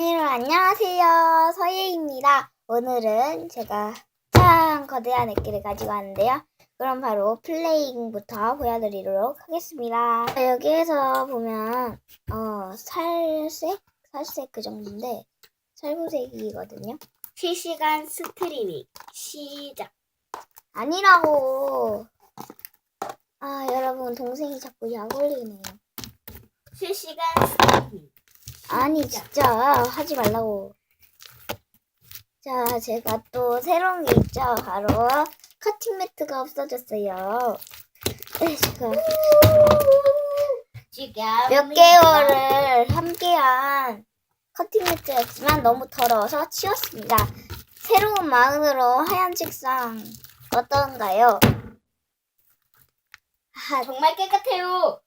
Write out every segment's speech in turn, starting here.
여러분 안녕하세요. 서예입니다. 오늘은 제가 짱 거대한 액기를 가지고 왔는데요. 그럼 바로 플레잉부터 보여드리도록 하겠습니다. 여기에서 보면 어 살색? 살색 그 정도인데 살구색이거든요. 실시간 스트리밍 시작. 아니라고. 아 여러분 동생이 자꾸 약 올리네요. 실시간 스트리밍. 아니 진짜 하지 말라고. 자 제가 또 새로운 게 있죠. 바로 커팅 매트가 없어졌어요. 네, 제가 몇 개월을 함께한 커팅 매트였지만 너무 더러워서 치웠습니다. 새로운 마음으로 하얀 책상 어떤가요? 아, 정말 깨끗해요.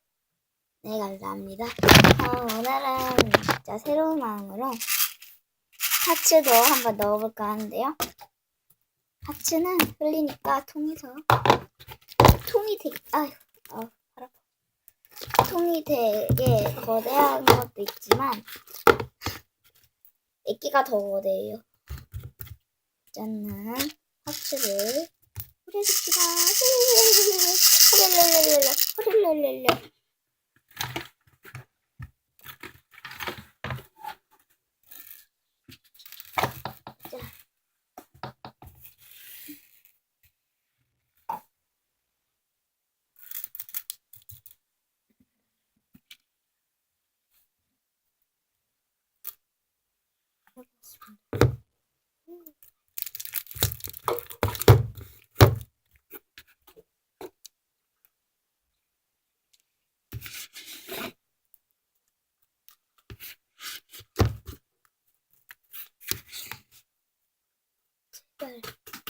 네, 감사합니다. 어, 오늘은 진짜 새로운 마음으로 파츠도 한번 넣어볼까 하는데요. 파츠는 흘리니까 통에서 통이 되게 아휴, 아, 팔 아파. 통이 되게 거대한 것도 있지만 애기가 더 거대해요. 짠, 파츠를 뿌려줍시다.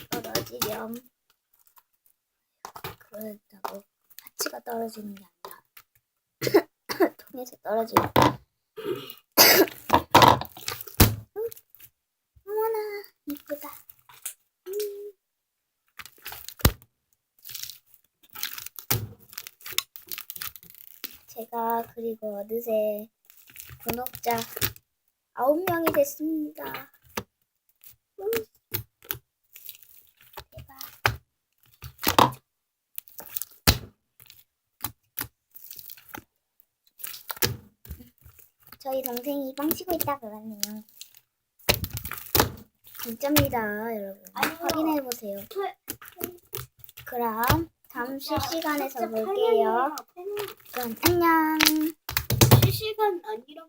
떨어지렴. 그렇다고 파츠가 떨어지는 게 아니라 통에서 떨어지는. 음, 어머나 이쁘다. 음. 제가 그리고 어느새 구독자 아홉 명이 됐습니다. 음. 대박. 저희 동생이 빵 치고 있다 그러네요. 진짜입니다, 여러분. 아니요. 확인해 보세요. 그럼 다음 실시간에서 볼게요. 그럼 안녕. 실시간 아니라